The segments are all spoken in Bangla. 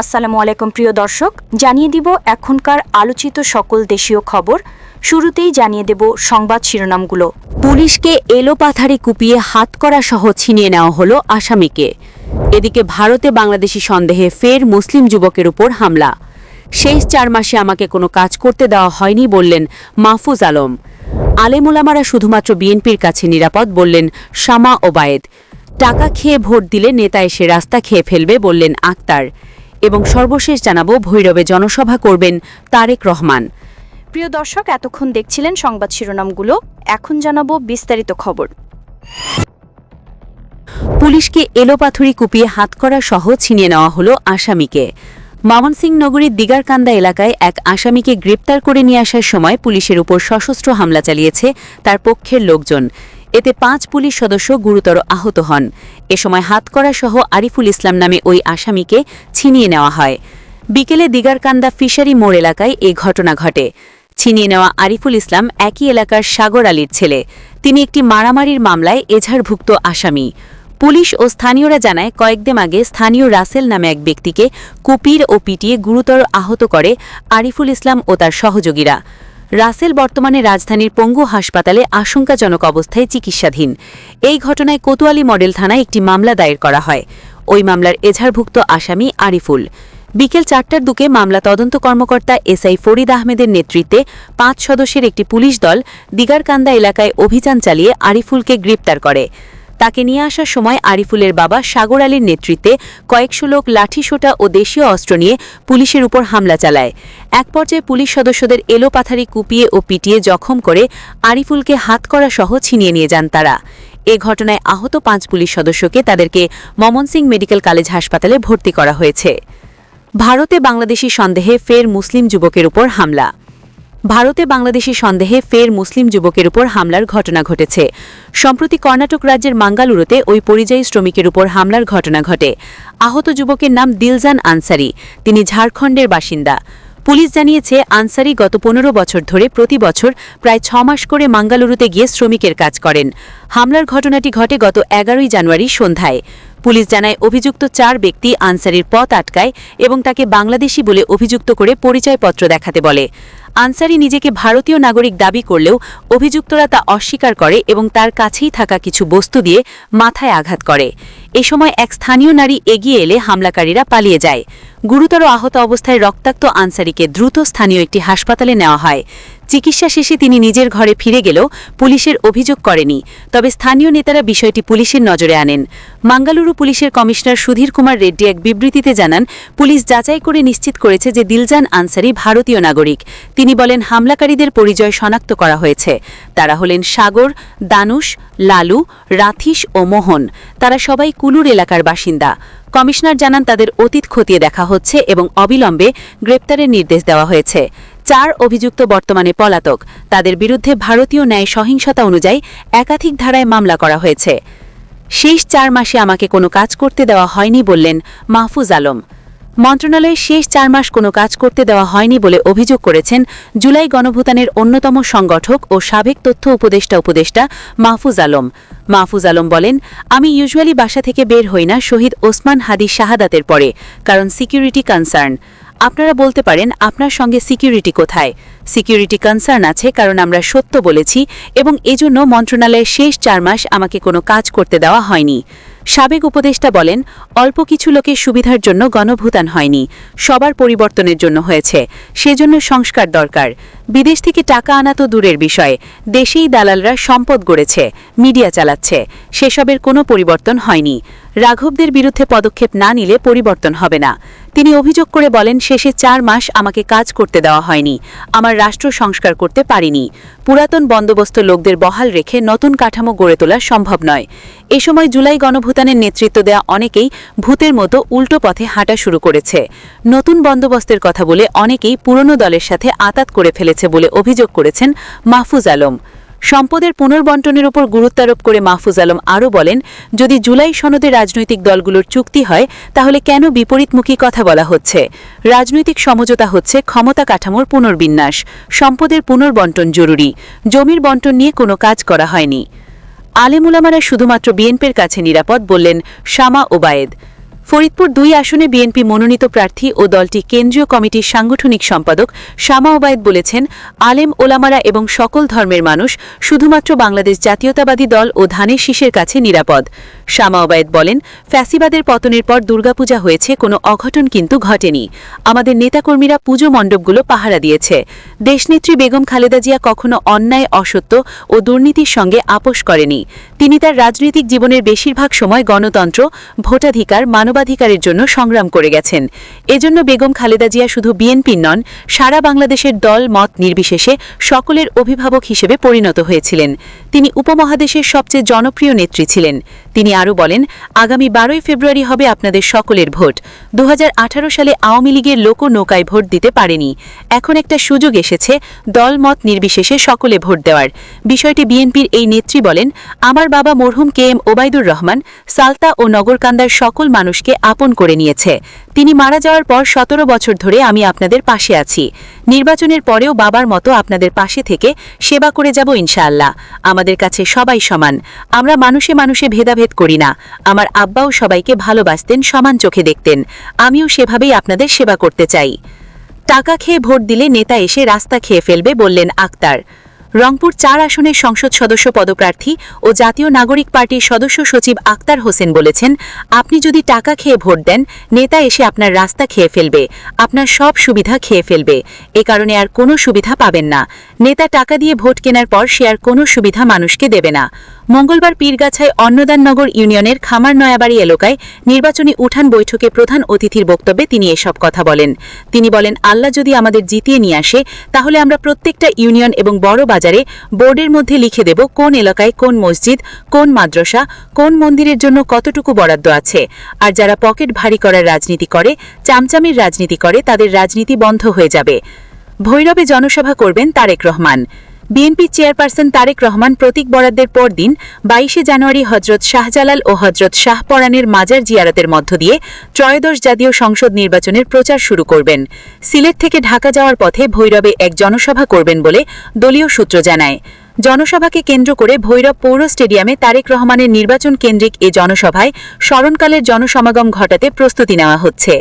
আসসালামু আলাইকুম, প্রিয় দর্শক। জানিয়ে দিব এখনকার আলোচিত সকল দেশীয় খবর। শুরুতেই জানিয়ে দেব সংবাদ শিরোনামগুলো। পুলিশকে এলোপাথারি কুপিয়ে হাতকড়া সহ ছিনিয়ে নেওয়া হলো আসামিকে। এদিকে ভারতে বাংলাদেশি সন্দেহে ফের মুসলিম যুবকের উপর হামলা। শেষ চার মাসে আমাকে কোনো কাজ করতে দেওয়া হয়নি বললেন মাহফুজ আলম। আলেমুলামারা শুধুমাত্র বিএনপির কাছে নিরাপদ বললেন শামা ওবায়েদ। টাকা খেয়ে ভোট দিলে নেতা এসে রাস্তা খেয়ে ফেলবে বললেন আক্তার। এবং সর্বশেষ জানাব ভৈরবে জনসভা করবেন তারেক রহমান। প্রিয় দর্শক, এতক্ষণ দেখছিলেন সংবাদ শিরোনামগুলো। এখন জানাব বিস্তারিত খবর। পুলিশকে এলোপাথুরি কুপিয়ে হাতকড়া সহ ছিনিয়ে নেওয়া হলো আসামিকে। মামনসিং নগরীর দিগারকান্দা এলাকায় এক আসামিকে গ্রেপ্তার করে নিয়ে আসার সময় পুলিশের উপর সশস্ত্র হামলা চালিয়েছে তার পক্ষের লোকজন। এতে পাঁচ পুলিশ সদস্য গুরুতর আহত হন। এ সময় হাতকড়া সহ আরিফুল ইসলাম নামে ওই আসামিকে ছিনিয়ে নেওয়া হয়। বিকেলে দিগারকান্দা ফিশারি মোড় এলাকায় এ ঘটনা ঘটে। ছিনিয়ে নেওয়া আরিফুল ইসলাম একই এলাকার সাগর আলীর ছেলে। তিনি একটি মারামারির মামলায় এঝাড়ভুক্ত আসামি। পুলিশ ও স্থানীয়রা জানায়, কয়েকদিন আগে স্থানীয় রাসেল নামে এক ব্যক্তিকে কুপির ও পিটিয়ে গুরুতর আহত করে আরিফুল ইসলাম ও তার সহযোগীরা। রাসেল বর্তমানে রাজধানীর পঙ্গু হাসপাতালে আশঙ্কাজনক অবস্থায় চিকিৎসাধীন। এই ঘটনায় কোতোয়ালি মডেল থানায় একটি মামলা দায়ের করা হয়। ওই মামলার এঝাড়ভুক্ত আসামি আরিফুল। বিকেল চারটার দুকে মামলা তদন্ত কর্মকর্তা এসআই ফরিদ আহমেদের নেতৃত্বে পাঁচ সদস্যের একটি পুলিশ দল দিগারকান্দা এলাকায় অভিযান চালিয়ে আরিফুলকে গ্রেপ্তার করে। তাকে নিয়ে আসার সময় আরিফুলের বাবা সাগর আলীর নেতৃত্বে কয়েকশো লোক লাঠিসোঁটা ও দেশীয় অস্ত্র নিয়ে পুলিশের উপর হামলা চালায়। এক পর্যায়ে পুলিশ সদস্যদের এলোপাথারি কুপিয়ে ও পিটিয়ে জখম করে আরিফুলকে হাতকড়া সহ ছিনিয়ে নিয়ে যান তারা। এ ঘটনায় আহত পাঁচ পুলিশ সদস্যকে তাদেরকে মমনসিং মেডিকেল কলেজ হাসপাতালে ভর্তি করা হয়েছে। ভারতে বাংলাদেশি সন্দেহে ফের মুসলিম যুবকের উপর হামলা। ভারতে বাংলাদেশি সন্দেহে ফের মুসলিম যুবকের উপর হামলার ঘটনা ঘটেছে। সম্প্রতি কর্ণাটক রাজ্যের মাঙ্গালুরুতে ওই পরিযায়ী শ্রমিকের উপর হামলার ঘটনা ঘটে। আহত যুবকের নাম দিলজান আনসারি। তিনি ঝাড়খণ্ডের বাসিন্দা। পুলিশ জানিয়েছে, আনসারি গত পনেরো বছর ধরে প্রতি বছর প্রায় ছ মাস করে মাঙ্গালুরুতে গিয়ে শ্রমিকের কাজ করেন। হামলার ঘটনাটি ঘটে গত এগারোই জানুয়ারি সন্ধ্যায়। পুলিশ জানায়, অভিযুক্ত চার ব্যক্তি আনসারির পথ আটকায় এবং তাকে বাংলাদেশি বলে অভিযুক্ত করে পরিচয়পত্র দেখাতে বলে। আনসারি নিজেকে ভারতীয় নাগরিক দাবি করলেও অভিযুক্তরা তা অস্বীকার করে এবং তার কাছেই থাকা কিছু বস্তু দিয়ে মাথায় আঘাত করে। এ সময় এক স্থানীয় নারী এগিয়ে এলে হামলাকারীরা পালিয়ে যায়। গুরুতর আহত অবস্থায় রক্তাক্ত আনসারিকে দ্রুত স্থানীয় একটি হাসপাতালে নেওয়া হয়। চিকিৎসা শেষে তিনি নিজের ঘরে ফিরে গেলেও পুলিশের অভিযোগ করেনি। তবে স্থানীয় নেতারা বিষয়টি পুলিশের নজরে আনেন। মাঙ্গালুরু পুলিশের কমিশনার সুধীর কুমার রেড্ডি এক বিবৃতিতে জানান, পুলিশ যাচাই করে নিশ্চিত করেছে যে দিলজান আনসারি ভারতীয় নাগরিক। তিনি বলেন, হামলাকারীদের পরিচয় শনাক্ত করা হয়েছে। তারা হলেন সাগর দানুষ লালু, রাথিস ও মোহন। তারা সবাই কুলুর এলাকার বাসিন্দা। কমিশনার জানান, তাদের অতীত খতিয়ে দেখা হচ্ছে এবং অবিলম্বে গ্রেপ্তারের নির্দেশ দেওয়া হয়েছে। চার অভিযুক্ত বর্তমানে পলাতক। তাদের বিরুদ্ধে ভারতীয় ন্যায় সহিংসতা অনুযায়ী একাধিক ধারায় মামলা করা হয়েছে। শেষ চার মাসে আমাকে কোনো কাজ করতে দেওয়া হয়নি বললেন মাহফুজ আলম। মন্ত্রণালয়ে শেষ চার মাস কোনো কাজ করতে দেওয়া হয়নি বলে অভিযোগ করেছেন জুলাই গণভূতানের অন্যতম সংগঠক ও সাবেক তথ্য উপদেষ্টা উপদেষ্টা মাহফুজ আলম। মাহফুজ আলম বলেন, আমি ইউজুয়ালি বাসা থেকে বের হই না, শহীদ ওসমান হাদি শাহাদাতের পরে, কারণ সিকিউরিটি কনসার্ন আপনারা বলতে পারেন আপনার সঙ্গে সিকিউরিটি কোথায়? সিকিউরিটি কনসার্ন আছে কারণ আমরা সত্য বলেছি এবং এজন্য মন্ত্রণালয়ের শেষ চার মাস আমাকে কোনো কাজ করতে দেওয়া হয়নি। সাবেক উপদেষ্টা বলেন, অল্প কিছু লোকের সুবিধার জন্য গণভূতান হয়নি। সবার পরিবর্তনের জন্য হয়েছে। সেজন্য সংস্কার দরকার। বিদেশ থেকে টাকা আনা তো দূরের বিষয়। দেশেই দালালরা সম্পদ গড়েছে, মিডিয়া চালাচ্ছে। সেসবের কোনো পরিবর্তন হয়নি। রাঘবদের বিরুদ্ধে পদক্ষেপ না নিলে পরিবর্তন হবে না। তিনি অভিযোগ করে বলেন, শেষে চার মাস আমাকে কাজ করতে দেওয়া হয়নি। আমার রাষ্ট্র সংস্কার করতে পারিনি। পুরাতন বন্দোবস্ত লোকদের বহাল রেখে নতুন কাঠামো গড়ে তোলা সম্ভব নয়। এ সময় জুলাই গণভূতানের নেতৃত্ব দেওয়া অনেকেই ভূতের মতো উল্টো পথে হাঁটা শুরু করেছে। নতুন বন্দোবস্তের কথা বলে অনেকেই পুরনো দলের সাথে আতাত করে ফেলেছে বলে অভিযোগ করেছেন মাহফুজ আলম। সম্পদের পুনর্বন্টনের উপর গুরুত্বারোপ করে মাহফুজ আলম আরও বলেন, যদি জুলাই সনদে রাজনৈতিক দলগুলোর চুক্তি হয়, তাহলে কেন বিপরীতমুখী কথা বলা হচ্ছে? রাজনৈতিক সমঝোতা হচ্ছে ক্ষমতা কাঠামোর পুনর্বিন্যাস। সম্পদের পুনর্বন্টন জরুরি। জমির বন্টন নিয়ে কোনো কাজ করা হয়নি। আলেমুলামারা শুধুমাত্র বিএনপির কাছে নিরাপদ বললেন শামা ওবায়েদ। ফরিদপুর দুই আসনে বিএনপি মনোনীত প্রার্থী ও দলটি কেন্দ্রীয় কমিটির সাংগঠনিক সম্পাদক শামা ওবায়দ বলেছেন, আলেম, ওলামারা এবং সকল ধর্মের মানুষ শুধুমাত্র বাংলাদেশ জাতীয়তাবাদী দল ও ধানের শীষের কাছে নিরাপদ। শামা ওবায়দ বলেন, ফ্যাসিবাদের পতনের পর দুর্গাপূজা হয়েছে, কোনো অঘটন কিন্তু ঘটেনি। আমাদের নেতাকর্মীরা পুজো মণ্ডপগুলো পাহারা দিয়েছে। দেশনেত্রী বেগম খালেদা জিয়া কখনো অন্যায়, অসত্য ও দুর্নীতির সঙ্গে আপোষ করেনি। তিনি তার রাজনৈতিক জীবনের বেশিরভাগ সময় গণতন্ত্র, ভোটাধিকার মানবাধিকারের জন্য সংগ্রাম করে গেছেন। এজন্য বেগম খালেদা জিয়া শুধু বিএনপির নন, সারা বাংলাদেশের দল, মত নির্বিশেষে সকলের অভিভাবক হিসেবে পরিণত হয়েছিলেন। তিনি উপমহাদেশের সবচেয়ে জনপ্রিয় নেত্রী ছিলেন। তিনি আরও বলেন, আগামী বারোই ফেব্রুয়ারি হবে আপনাদের সকলের ভোট। দু হাজার আঠারো সালে আওয়ামী লীগের লোক নৌকায় ভোট দিতে পারেনি। এখন একটা সুযোগ এসেছে, দল, মত নির্বিশেষে সকলে ভোট দেওয়ার। বিষয়টি বিএনপির এই নেত্রী বলেন, আমার বাবা মরহুম কে এম ওবায়দুর রহমান, সালতা ও নগরকান্দার সকল মানুষকে আপন করে নিয়েছে। তিনি মারা যাওয়ার পর সতেরো বছর ধরে আমি আপনাদের পাশে আছি। নির্বাচনের পরেও বাবার মতো আপনাদের পাশে থেকে সেবা করে যাব ইনশাআল্লাহ। আমাদের কাছে সবাই সমান। আমরা মানুষে মানুষে ভেদাভেদ করি না। আমার আব্বাও সবাইকে ভালোবাসতেন, সমান চোখে দেখতেন। আমিও সেভাবেই আপনাদের সেবা করতে চাই। টাকা খেয়ে ভোট দিলে নেতা এসে রাস্তা খেয়ে ফেলবে বললেন আক্তার। রংপুর চার আসনের সংসদ সদস্য পদপ্রার্থী ও জাতীয় নাগরিক পার্টির সদস্য সচিব আক্তার হোসেন বলেছেন, আপনি যদি টাকা খেয়ে ভোট দেন, নেতা এসে আপনার রাস্তা খেয়ে ফেলবে, আপনার সব সুবিধা খেয়ে ফেলবে। এ কারণে আর কোনো সুবিধা পাবেন না। নেতা টাকা দিয়ে ভোট কেনার পর সে আর কোনো সুবিধা মানুষকে দেবে না। মঙ্গলবার পীরগাছায় অন্নদাননগর ইউনিয়নের খামার নয়াবাড়ি এলাকায় নির্বাচনী উঠান বৈঠকে প্রধান অতিথির বক্তব্যে তিনি এসব কথা বলেন। তিনি বলেন, আল্লাহ যদি আমাদের জিতিয়ে নিয়ে আসে, তাহলে আমরা প্রত্যেকটা ইউনিয়ন এবং বড় বাজারে বোর্ডের মধ্যে লিখে দেব কোন এলাকায় কোন মসজিদ, কোন মাদ্রাসা, কোন মন্দিরের জন্য কতটুকু বরাদ্দ আছে। আর যারা পকেট ভারী করার রাজনীতি করে, চামচামির রাজনীতি করে, তাদের রাজনীতি বন্ধ হয়ে যাবে। ভৈরবে জনসভা করবেন তারেক রহমান। বিএনপি চেয়ারপারসন তারেক রহমান প্রতীক বরাদ্দের পরদিন বাইশে জানুয়ারি হজরত শাহজালাল ও হজরত শাহপরানের মাজার জিয়ারতের মধ্য দিয়ে ত্রয়োদশ জাতীয় সংসদ নির্বাচনের প্রচার শুরু করবেন। সিলেট থেকে ঢাকা যাওয়ার পথে ভৈরবে এক জনসভা করবেন বলে দলীয় সূত্র জানায়। জনসভাকে কেন্দ্র করে ভৈরব পৌর স্টেডিয়ামে তারেক রহমানের নির্বাচন কেন্দ্রিক এ জনসভায় স্মরণকালের জনসমাগম ঘটাতে প্রস্তুতি নেওয়া হচ্ছে।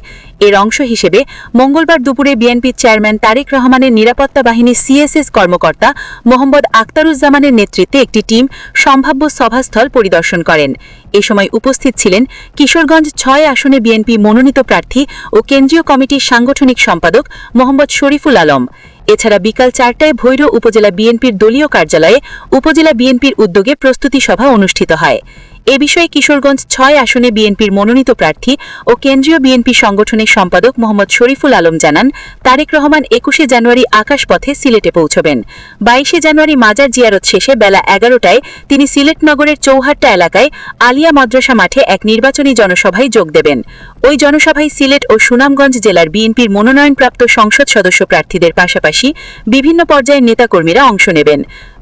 এর অংশ হিসেবে মঙ্গলবার দুপুরে বিএনপির চেয়ারম্যান তারেক রহমানের নিরাপত্তা বাহিনী সিএসএস কর্মকর্তা মোহাম্মদ আক্তারুজ্জামানের নেতৃত্বে একটি টিম সম্ভাব্য সভাস্থল পরিদর্শন করেন। এ সময় উপস্থিত ছিলেন কিশোরগঞ্জ ছয় আসনে বিএনপি মনোনীত প্রার্থী ও কেন্দ্রীয় কমিটির সাংগঠনিক সম্পাদক মোহাম্মদ শরীফুল আলম। এছাড়া বিকাল চারটায় ভৈরব উপজেলা বিএনপির দলীয় কার্যালয়ে উপজেলা বিএনপির উদ্যোগে প্রস্তুতি সভা অনুষ্ঠিত হয়। এ বিষয়ে কিশোরগঞ্জ ছয় আসনে বিএনপির মনোনীত প্রার্থী ও কেন্দ্রীয় বিএনপি সংগঠনের সম্পাদক মোহাম্মদ শরীফুল আলম জানান, তারেক রহমান একুশে জানুয়ারি আকাশপথে সিলেটে পৌঁছবেন। বাইশে জানুয়ারি মাজার জিয়ারত শেষে বেলা এগারোটায় তিনি সিলেট নগরের চৌহাট্টা এলাকায় আলিয়া মাদ্রাসা মাঠে এক নির্বাচনী জনসভায় যোগ দেবেন। ওই জনসভায় সিলেট ও সুনামগঞ্জ জেলার বিএনপির মনোনয়নপ্রাপ্ত সংসদ সদস্য প্রার্থীদের পাশাপাশি বিভিন্ন পর্যায়ের নেতাকর্মীরা অংশ নেবেন।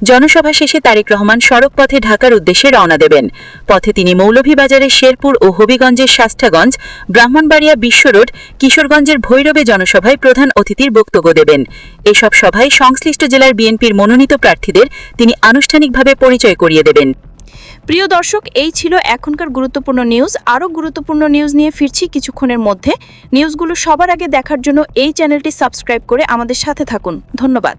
জনসভা শেষে তারেক রহমান সড়ক পথে ঢাকার উদ্দেশ্যে রওনা দেবেন। পথে তিনি মৌলভীবাজারের শেরপুর ও হবিগঞ্জের শাস্তাগঞ্জ ব্রাহ্মণবাড়িয়া বিশ্ব রোড, কিশোরগঞ্জের ভৈরবে জনসভায় প্রধান অতিথির বক্তব্য দেবেন। এসব সভায় সংশ্লিষ্ট জেলার বিএনপির মনোনীত প্রার্থীদের তিনি আনুষ্ঠানিকভাবে পরিচয় করিয়ে দেবেন। প্রিয় দর্শক, এই ছিল এখনকার গুরুত্বপূর্ণ নিউজ। আরও গুরুত্বপূর্ণ নিউজ নিয়ে ফিরছি কিছুক্ষণের মধ্যে। নিউজগুলো সবার আগে দেখার জন্য এই চ্যানেলটি সাবস্ক্রাইব করে আমাদের সাথে থাকুন। ধন্যবাদ।